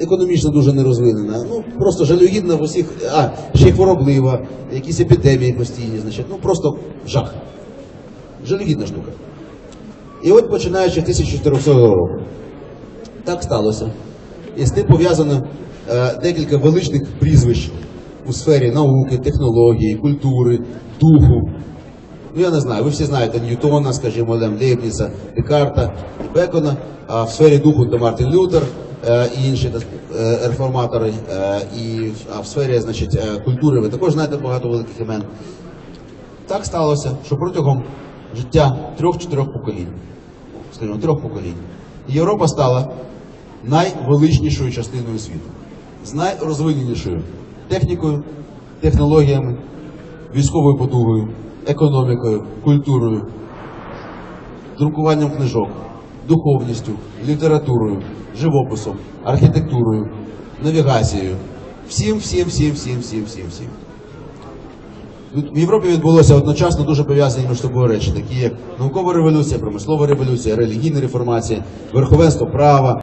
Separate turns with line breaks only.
економічно дуже не розвинена. Ну просто жалюгідна в усіх, а ще й хвороблива, якісь епідемії постійні, значить, ну просто жах. Жалюгідна штука. І от починаючи 1400 року. Так сталося. І з тим пов'язано е, декілька величних прізвищ у сфері науки, технології, культури, духу. Ну, я не знаю, ви всі знаєте Ньютона, скажімо, Лем Лейбніца, Декарта і Бекона, а в сфері духу то Мартин Лютер і інші е, реформатори, е, і в сфері значить, е, культури ви також знаєте багато великих імен. Так сталося, що протягом життя трьох-чотирьох поколінь, скажімо, трьох поколінь, Європа стала найвеличнішою частиною світу, з найрозвиненішою технікою, технологіями, військовою потугою, економікою, культурою, друкуванням книжок, духовністю, літературою, живописом, архітектурою, навігацією. Всім, всім, всім, всім, всім, всім, всім. В Європі відбулося одночасно дуже пов'язані між собою речі, такі як наукова революція, промислова революція, релігійна реформація, верховенство права,